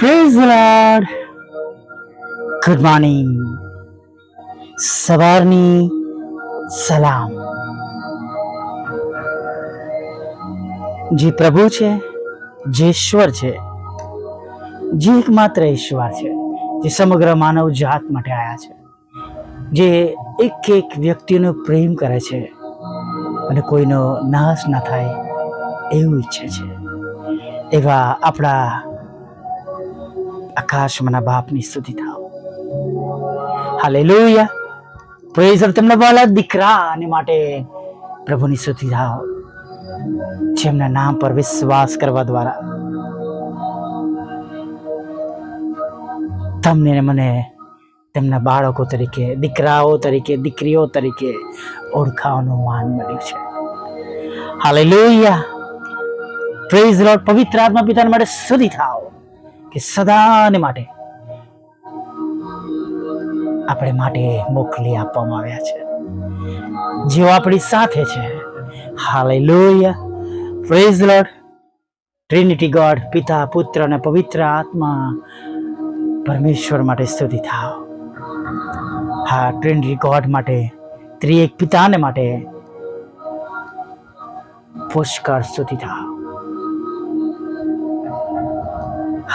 Praise lord good morning સવારની સલામ જે પ્રભુ છે, જે ઈશ્વર છે, જે એકમાત્ર ઈશ્વર છે, જે સમગ્ર માનવ જાત માટે આવ્યા છે, જે એક એક વ્યક્તિનો પ્રેમ કરે છે અને કોઈનો નાશ ન થાય એવું ઈચ્છે છે. એવા આપણા આકાશમાંના બાપની સ્તુતિ થાવ. હાલેલુયા. પ્રેઝ તમને વાલા દીકરા અને માટે પ્રભુની સ્તુતિ થાવ. જેમના નામ પર વિશ્વાસ કરવા દ્વારા. તમને મને, તેમના બાળકો તરીકે, દીકરાઓ તરીકે, દીકરીઓ તરીકે ઓળખાવાનું માન મળ્યું છે. હાલેલુયા. પ્રેઝ લોર્ડ પવિત્ર આત્મા પિતાને માટે સુધી થાવ. કે સદાને માટે આપણે માટે મોકલી આપવામાં આવ્યા છે. જેઓ આપણી સાથે છે. Hallelujah praise Lord Trinity God પિતા, પુત્ર અને પવિત્ર આત્મા, પરમેશ્વર માટે સ્તુતિ થાવ. હા ટ્રિનિટી ગોડ માટે, ત્રિએક પિતાને માટે પુષ્કળ સ્તુતિ થાવ.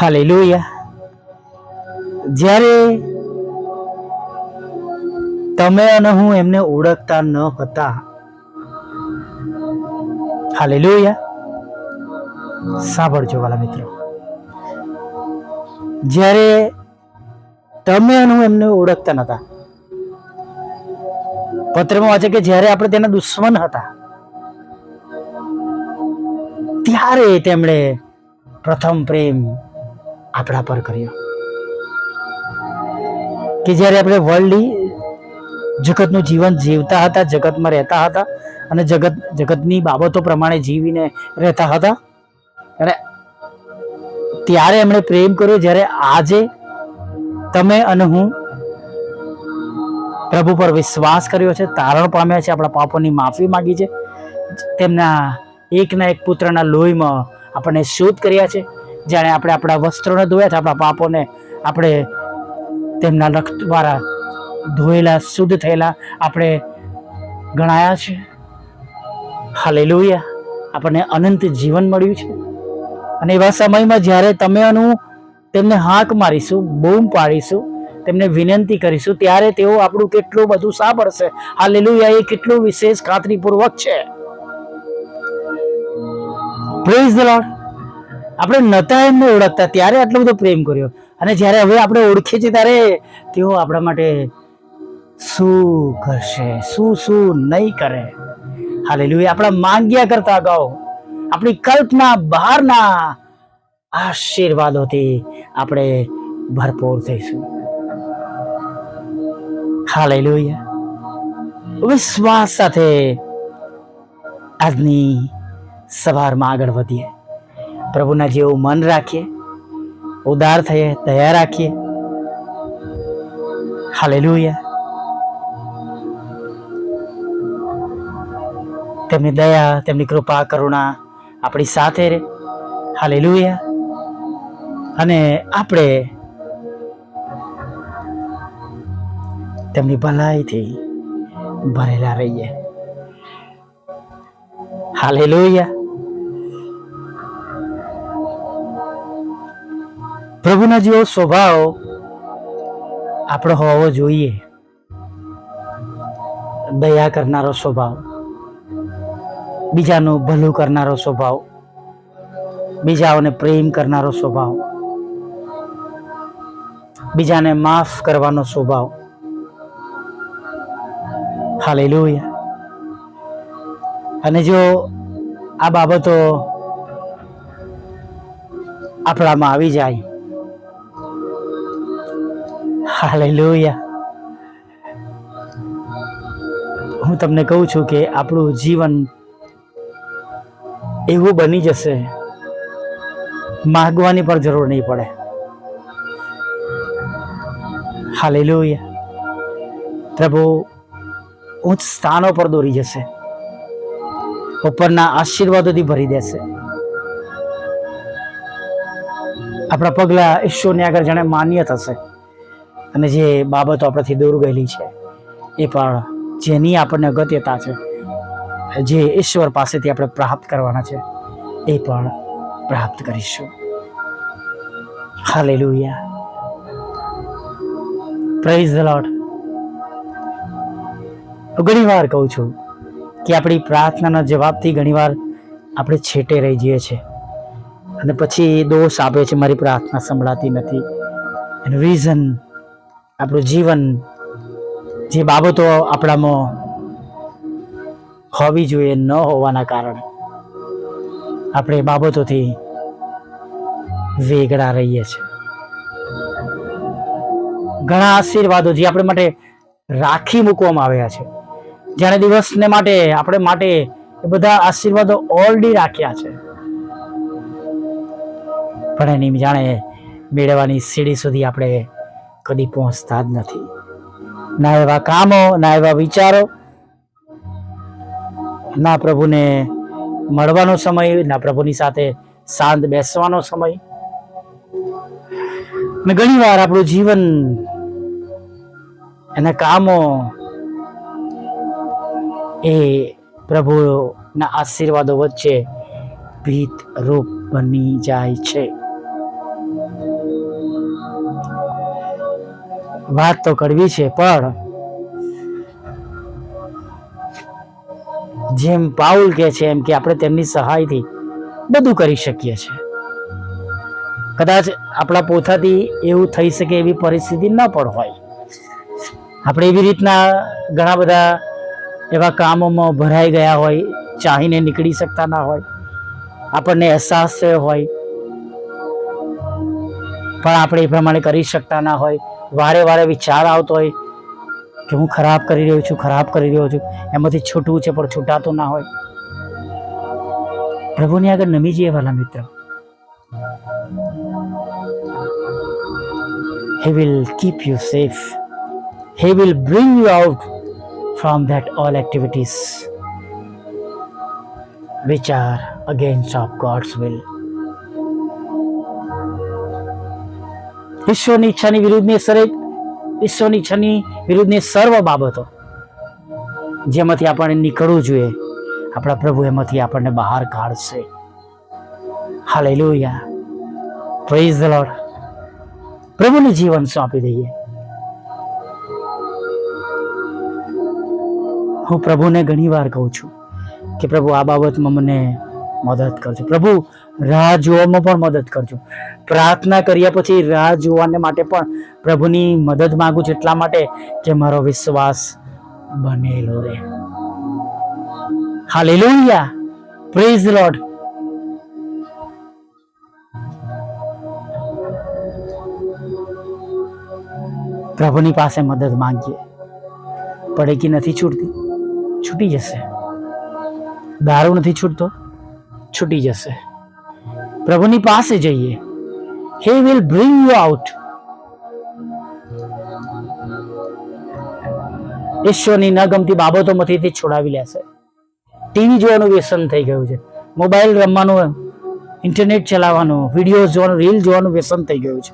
હાલેલુયા જ્યારે તમે અને હું એમને ઓળખતા ન હતા. હાલેલુયા સાંભળજો વાલા મિત્રો. જ્યારે તમે અને હું એમને ઓળખતા નતા પત્રમાં વાંચે કે જ્યારે આપણે તેના દુશ્મન હતા, ત્યારે તેમણે પ્રથમ પ્રેમ આપણા પર કર્યો. કે જ્યારે આપણે વર્લ્ડલી જગતનું જીવન જીવતા હતા, જગતમાં રહેતા હતા અને જગત, જગતની બાબતો પ્રમાણે જીવીને રહેતા હતા, અને ત્યારે એમણે પ્રેમ કર્યો જ્યારે આજે તમે અને હું પ્રભુ પર વિશ્વાસ કર્યો છે, તારણ પામ્યા છે, આપણા પાપોની માફી માંગી છે, તેમના એકના એક પુત્રના લોહીમાં આપણને શુદ્ધ કર્યા છે જાણે આપણે આપણા વસ્ત્રોને ધોયા છે, આપણા પાપોને આપણે તેમના રક્ત દ્વારા ધોયેલા, શુદ્ધ થયેલા આપણે ગણાયા છે. હાલેલુયા. આપણને અનંત જીવન મળ્યું છે. અને એવા સમયમાં જ્યારે તમે એનું તેમને હાંક મારીશું, બૂમ પાડીશું, તેમને વિનંતી કરીશું, ત્યારે તેઓ આપણું કેટલું બધું સાંભળશે. લીલુયા એ કેટલું વિશેષ ખાતરીપૂર્વક છે. પ્રેઝ ધ લોર્ડ આપણે નતા એમને ઓળખતા, ત્યારે આટલો બધો પ્રેમ કર્યો. અને જ્યારે હવે આપણે ઓળખીએ છીએ ત્યારે તેઓ આપણા માટે શું કરશે, શું શું નહીં કરે. હાલેલુયા. આપણા માંગ્યા કરતા અગાઉ, આપણી કલ્પના બહારના આશીર્વાદોથી આપણે ભરપૂર થઈશું. હાલેલુયા. વિશ્વાસ સાથે આજની સવારમાં આગળ વધીએ. પ્રભુના જેવું મન રાખીએ, ઉદાર થઈએ, દયા રાખીએ. હાલેલુયા. તેમની દયા, તેમની કૃપા, કરુણા આપણી સાથે રહે. હાલેલુયા. અને આપણે તેમની ભલાઈથી ભરેલા રહીએ. હાલેલુયા. પ્રભુના જેવો સ્વભાવ આપણો હોવો જોઈએ. દયા કરનારો સ્વભાવ, બીજાનું ભલું કરનારો સ્વભાવ, બીજાઓને પ્રેમ કરનારો સ્વભાવ, બીજાને માફ કરવાનો સ્વભાવ. હાલે અને જો આ બાબતો આપણામાં આવી જાય હાલેલુયા. હું તમને કહું છું કે આપણું જીવન એવું બની જશે, માગવાની પણ જરૂર નહીં પડે. હાલેલુયા. પ્રભુ, ઉચ્ચ સ્થાનો પર દોરી જશે. ઉપરના આશીર્વાદોથી ભરી દેશે. આપણા પગલાં ઈશ્વરની આગળ જાણે માન્ય થશે. અને જે બાબતો આપણાથી દૂર ગયેલી છે, એ પણ જેની આપણને અગત્યતા છે, જે ઈશ્વર પાસેથી આપણે પ્રાપ્ત કરવાના છે, એ પણ પ્રાપ્ત કરીશું. હાલેલુયા. પ્રેઝ ધ લોર્ડ ઘણી વાર કહું છું કે આપણી પ્રાર્થનાના જવાબથી ઘણીવાર આપણે છેટે રહી જઈએ છીએ. અને પછી દોષ આપે છે, મારી પ્રાર્થના સંભળાતી નથી. એનું રીઝન આપણું જીવન જે બાબતો આપણામાં હોવી જોઈએ, ન હોવાના કારણે આપણે એ બાબતોથી વેગળા રહીએ છીએ. ઘણા આશીર્વાદો જે આપણે માટે રાખી મૂકવામાં આવ્યા છે. જાણે દિવસને માટે, આપણે માટે એ બધા આશીર્વાદો ઓલરેડી રાખ્યા છે. પણ એની જાણે મેળવવાની સીડી સુધી આપણે કદી પહોંચતા જ નથી. ના એવા કામો, ના એવા વિચારો, ના પ્રભુને મળવાનો સમય, ના પ્રભુની સાથે શાંત બેસવાનો સમય. ને ઘણી વાર આપણું જીવન, એના કામો એ પ્રભુના આશીર્વાદો વચ્ચે ભીત રૂપ બની જાય છે. વાત તો કરવી છે, પણ જેમ પાઉલ કે છે એમ કે આપણે તેમની સહાયથી બધું કરી શકીએ છીએ. કદાચ આપણા પોતાથી એવું થઈ શકે એવી પરિસ્થિતિ ન પણ હોય. આપણે એવી રીતના ઘણા બધા એવા કામોમાં ભરાઈ ગયા હોય, ચાહીને નીકળી શકતા ના હોય. આપણને અહેસાસ થયો હોય. પણ આપણે એ પ્રમાણે કરી શકતા ના હોય. વારે વારે વિચાર આવતો હોય કે હું ખરાબ કરી રહ્યો છું ખરાબ કરી રહ્યો છું એમાંથી છૂટવું છે પણ છૂટાતું ના હોય પ્રભુની આગળ નમી જઈએ વાલા મિત્ર will keep you safe. He will bring you out from that all activities which are against of God's will. ઈશ્વરની ઈચ્છાની વિરુદ્ધની સરેક ઈશ્વરની ઈચ્છાની વિરુદ્ધની સર્વ બાબતો. જેમાંથી આપણને નીકળવું જોઈએ. આપણા પ્રભુ એમાંથી આપણને બહાર કાઢશે. હાલેલુયા. પ્રેઝ ધ લોર્ડ પ્રભુને જીવન સોંપી દઈએ. હું પ્રભુને ઘણી વાર કહું છું કે પ્રભુ આ બાબતમાં મને મદદ કરજો. પ્રભુ રાહ જોવામાં પણ મદદ કરજો. પ્રાર્થના કર્યા પછી રાહ જોવાને માટે પણ પ્રભુની મદદ માંગુ છું. એટલા માટે કે મારો વિશ્વાસ બનેલો રહે. હાલેલુયા પ્રેઝ લોર્ડ પ્રભુની પાસે મદદ માંગીએ. પડેકી નથી છૂટતી? છૂટી જશે. દારૂ નથી છૂટતો? છૂટી જશે. પ્રભુની પાસે જઈએ. હે વિલ બ્રિંગ યુ આઉટ ઈશ્વરની ન ગમતી બાબતોમાંથી તે છોડાવી લેશે ટીવી જોવાનું વ્યસન થઈ ગયું છે. મોબાઈલ રમવાનું ઇન્ટરનેટ ચલાવવાનું વીડિયો જોવાનું રીલ જોવાનું વ્યસન થઈ ગયું છે.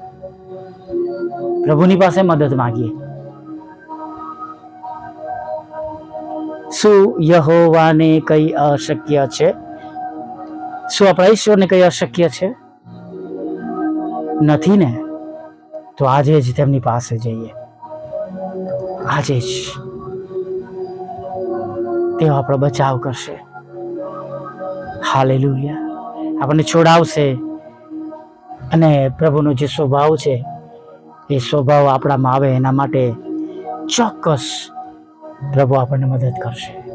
પ્રભુની પાસે મદદ માંગીએ. શું યહોવાને કઈ અશક્ય છે? શું આપણા ઈશ્વરને કઈ અશક્ય છે? નથી ને? તો આજે જ તેમની પાસે જઈએ. આજે જ. તેઓ આપણો બચાવ કરશે. હાલેલુયા. આપણને છોડાવશે. અને પ્રભુનો જે સ્વભાવ છે, એ સ્વભાવ આપણામાં આવે એના માટે ચોક્કસ પ્રભુ આપણને મદદ કરશે.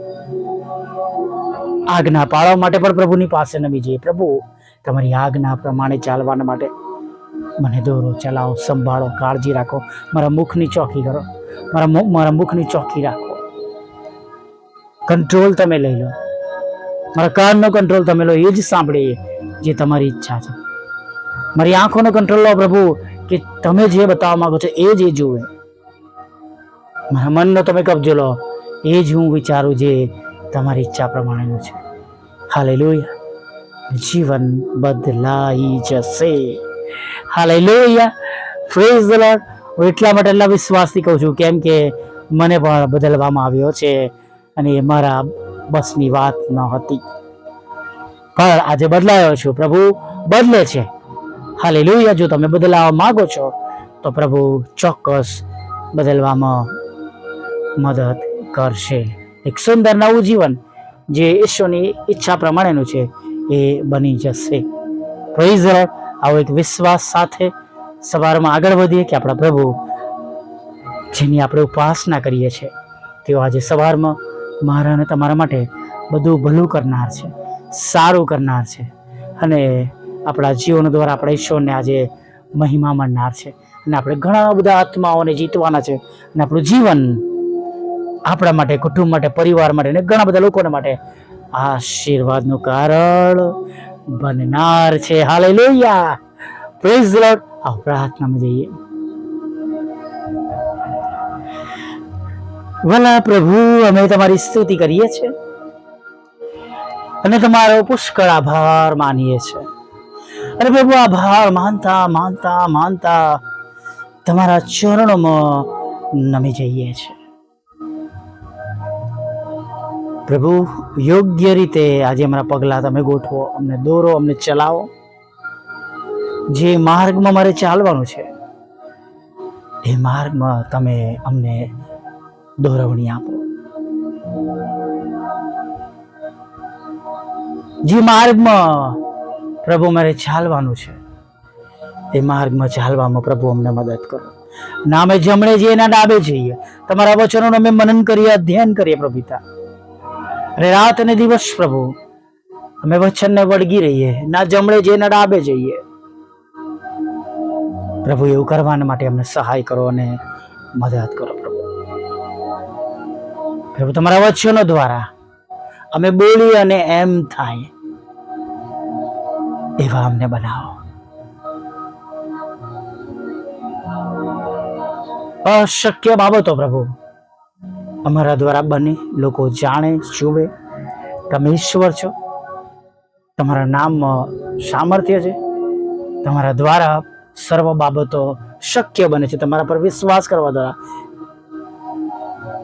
આજ્ઞા પાળવા માટે પણ પ્રભુની પાસે નમી જઈએ. પ્રભુ, તમારી આજ્ઞા પ્રમાણે ચાલવાના માટે મને દોરો, ચલાવો, સંભાળો, કાળજી રાખો. મારા મુખની ચોકી કરો. મારા મારા મુખની ચોકી રાખો. કંટ્રોલ તમે લઈ લો. મારા કાનનો કંટ્રોલ તમે લો, એ જ સાંભળીએ જે તમારી ઈચ્છા છે. મારી આંખોનો કંટ્રોલ લો પ્રભુ, કે તમે જે બતાવવા માંગો છો એ જ એ જુએ. મારા મનનો તમે કબજો લો. એ જ હું વિચારું જે તમારી ઈચ્છા પ્રમાણેનું છે. હાલે જીવન બદલાઈ જશે. હાલેલુયા. પ્રેઝ ધ લોર્ડ હું એટલા માટે એટલા વિશ્વાસથી કહું છું, કેમ કે મને પણ બદલવામાં આવ્યો છે અને એ મારા બસની વાત ન હતી. પણ આજે બદલાયો છું. પ્રભુ બદલે છે. હાલે લોહિયા જો તમે બદલાવા માંગો છો, તો પ્રભુ ચોક્કસ બદલવામાં મદદ કરશે. એક સુંદર નવું જીવન જે ઈશ્વરની ઈચ્છા પ્રમાણેનું છે એ બની જશે. પ્રેઝ આવો એક વિશ્વાસ સાથે સવારમાં આગળ વધીએ કે આપણા પ્રભુ જેની આપણે ઉપાસના કરીએ છીએ, તેઓ આજે સવારમાં મારા અને તમારા માટે બધું ભલું કરનાર છે, સારું કરનાર છે અને આપણા જીવન દ્વારા આપણા ઈશ્વરને આજે મહિમા મળનાર છે. અને આપણે ઘણા બધા આત્માઓને જીતવાના છે અને આપણું જીવન આપણા માટે, કુટુંબ માટે, પરિવાર માટે અને ઘણા બધા લોકોને માટે આશીર્વાદનું કારણ બનનાર છે. હાલેલુયા. પ્રેઝ ધ લોર્ડ આવો પ્રાર્થનામાં જઈએ. ભલા પ્રભુ, અમે તમારી સ્તુતિ કરીએ છીએ અને તમારો પુષ્કળ આભાર માનીએ છીએ. અને પ્રભુ, આભાર માનતા માનતા માનતા તમારા ચરણોમાં નમી જઈએ છીએ. પ્રભુ, યોગ્ય રીતે આજે અમારા પગલાં તમે ગોઠવો, અમને દોરો, અમને ચલાવો. જે માર્ગમાં મારે ચાલવાનું છે, એ માર્ગમાં તમે અમને દોરવણી આપો. જે માર્ગમાં પ્રભુ મારે ચાલવાનું છે, એ માર્ગમાં ચાલવામાં પ્રભુ અમને મદદ કરો. ના અમે જમણે જઈએ ના ડાબે જઈએ, તમારા વચનોનું અમે મનન કરીએ, અધ્યયન કરીએ પ્રભુ પિતા. અને રાત અને દિવસ પ્રભુ, અમે વચનને વળગી રહીએ, ના જમણે જે ના ડાબે જઈએ. પ્રભુ, એવું કરવાના માટે અમને સહાય કરો અને મદદ કરો પ્રભુ. પ્રભુ, તમારા વચનો દ્વારા અમે બોલી અને એમ થાય, એવા અમને બનાવો. અશક્ય બાબતો પ્રભુ. અમારા દ્વારા બને, લોકો જાણે, જુએ. તમે ઈશ્વર છો. તમારા નામમાં સામર્થ્ય છે. તમારા દ્વારા સર્વ બાબતો શક્ય બને છે. તમારા પર વિશ્વાસ કરવા દ્વારા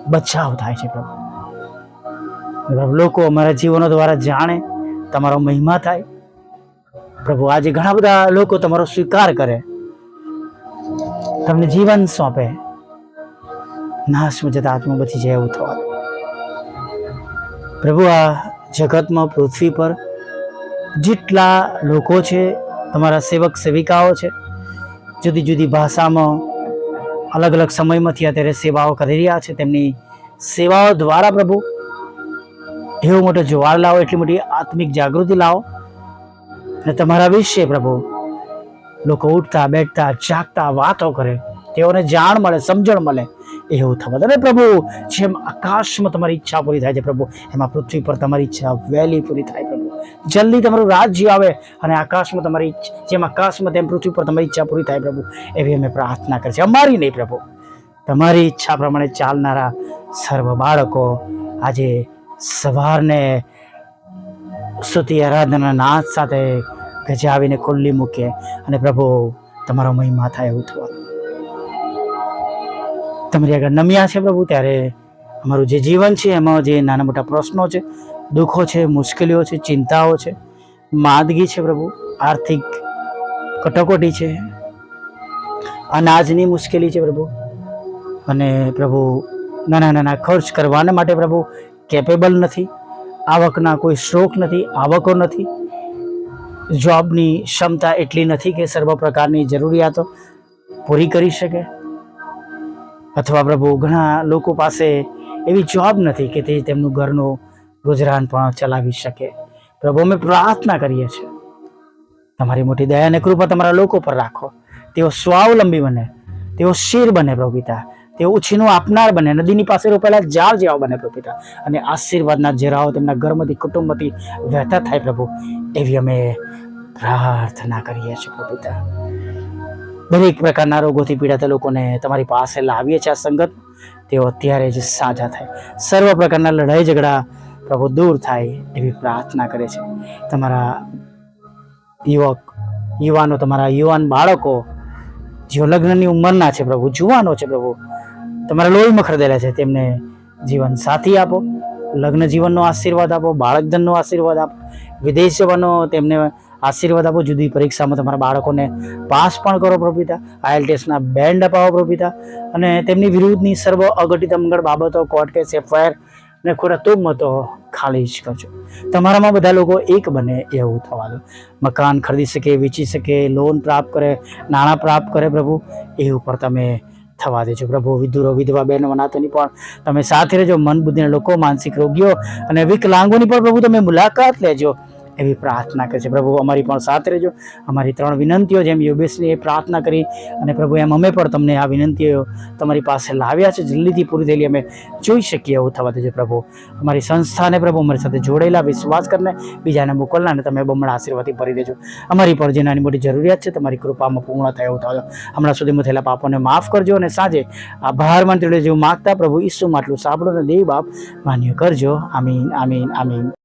બચાવ થાય છે પ્રભુ. લોકો અમારા જીવનો દ્વારા જાણે, તમારો મહિમા થાય. પ્રભુ, આજે ઘણા બધા લોકો તમારો સ્વીકાર કરે. તમને જીવન સોંપે. નાશમાં જતા આત્મા બચી જાય એવું થવા પ્રભુ, આ જગતમાં પૃથ્વી પર જેટલા લોકો છે, તમારા સેવક સેવિકાઓ છે, જુદી જુદી ભાષામાં અલગ અલગ સમયમાંથી અત્યારે સેવાઓ કરી રહ્યા છે, તેમની સેવાઓ દ્વારા પ્રભુ એવો મોટો જ્વાળ લાવો, એટલી મોટી આત્મિક જાગૃતિ લાવો. અને તમારા વિશે પ્રભુ લોકો ઉઠતા, બેઠતા, જાગતા વાતો કરે, તેઓને જાણ મળે, સમજણ મળે. એવું થવા દે પ્રભુ જેમ આકાશમાં તમારી ઈચ્છા પૂરી થાય છે પ્રભુ, એમાં પૃથ્વી પર તમારી ઈચ્છા વહેલી પૂરી થાય પ્રભુ જલ્દી તમારું રાજ્ય આવે અને આકાશમાં તમારી જેમ આકાશમાં તેમ પૃથ્વી પર તમારી ઈચ્છા પૂરી થાય પ્રભુ, એવી અમે પ્રાર્થના કરીએ અમારી નહીં પ્રભુ, તમારી ઈચ્છા પ્રમાણે ચાલનારા સર્વ બાળકો આજે સવારને સ્તુતિ આરાધના નાદ સાથે ગજાવીને ખુલ્લી મૂકે અને પ્રભુ, તમારો મહિમા થાય એવું થવા. તમારી આગળ નમ્યા છે પ્રભુ, ત્યારે અમારું જે જીવન છે, એમાં જે નાના મોટા પ્રશ્નો છે, દુઃખો છે, મુશ્કેલીઓ છે, ચિંતાઓ છે, માંદગી છે પ્રભુ, આર્થિક કટોકટી છે, અનાજની મુશ્કેલી છે પ્રભુ, અને પ્રભુ નાના નાના ખર્ચ કરવાના માટે પ્રભુ કેપેબલ નથી, આવકના કોઈ શોખ નથી, આવકો નથી, જોબની ક્ષમતા એટલી નથી કે સર્વ પ્રકારની જરૂરિયાતો પૂરી કરી શકે અથવા પ્રભુ ઘણા લોકો પાસે એવી જોબ નથી કે તે તેમનું ઘરનું ગુજરાન પણ ચલાવી શકે. પ્રભુ, અમે પ્રાર્થના કરીએ છીએ. તમારી મોટી દયા અને કૃપા તમારા લોકો પર રાખો. તેઓ સ્વાવલંબી બને. તેઓ શિર બને પ્રભુ પિતા. તેઓ ઉછીનું આપનાર બને. નદીની પાસે રોપેલા ઝાડ જેવા બને પ્રભુ પિતા. અને આશીર્વાદના ઝેરાઓ તેમના ઘરમાંથી, કુટુંબમાંથી વહેતા થાય પ્રભુ. એવી અમે પ્રાર્થના કરીએ છીએ પ્રભુ પિતા. દરેક પ્રકારના રોગોથી પીડાતા લોકોને તમારી પાસે લાવીએ છીએ આ સંગત. તેઓ અત્યારે જ સાજા થાય. સર્વ પ્રકારના લડાઈ ઝઘડા પ્રભુ દૂર થાય એવી પ્રાર્થના કરે છે. તમારા યુવક, યુવાનો, તમારા યુવાન બાળકો, જેઓ લગ્નની ઉંમરના છે પ્રભુ, જુવાનો છે પ્રભુ, તમારા લોહીમાં ખરીદેલા છે, તેમને જીવન સાથી આપો, લગ્ન જીવનનો આશીર્વાદ આપો, બાળકધનનો આશીર્વાદ આપો, વિદેશ જવાનો તેમને આશીર્વાદ આપો. જુદી પરીક્ષામાં તમારા બાળકોને પાસ પણ કરો પ્રભુપિતા. આયલ ટેસ્ટના બેન્ડ અપાવો પ્રભુપિતા. અને તેમની વિરુદ્ધની સર્વ અઘટિત મંગળ બાબતો, કોર્ટ કેસ, એફઆઈઆર ને ખોરા તુમતો ખાલી જ કરજો. તમારામાં બધા લોકો એક બને એવું થવા દો. મકાન ખરીદી શકે, વેચી શકે લોન પ્રાપ્ત કરે, નાણાં પ્રાપ્ત કરે પ્રભુ, એ ઉપર તમે થવા દેજો. પ્રભુ, વિધુરો, વિધવા બહેનો, અનાથોની પણ તમે સાથે રહેજો. મન બુદ્ધિના લોકો, માનસિક રોગીઓ અને વિકલાંગોની પણ પ્રભુ તમે મુલાકાત લેજો. એવી પ્રાર્થના કરે છે. પ્રભુ, અમારી પણ સાથ રહેજો. અમારી ત્રણ વિનંતીઓ જેમ યોગેશની એ પ્રાર્થના કરી અને પ્રભુ, એમ અમે પણ તમને આ વિનંતીઓ તમારી પાસે લાવ્યા છે. જલ્દીથી પૂરી થયેલી અમે જોઈ શકીએ એવું થવા દેજો પ્રભુ. અમારી સંસ્થાને પ્રભુ, અમારી સાથે જોડેલા વિશ્વાસ કરીને બીજાને મોકલનાને તમે બમણા આશીર્વાદથી ભરી દેજો. અમારી પર જે નાની મોટી જરૂરિયાત છે, તમારી કૃપામાં પૂર્ણ થાય એવું થવા હમણાં સુધીમાં થયેલા પાપોને માફ કરજો અને સાંજે આભાર મંત્રી જેવું માગતા પ્રભુ, ઈસુમાં આટલું સાંભળો અને દેવ બાપ માન્ય કરજો. આમીન આમીન આમીન.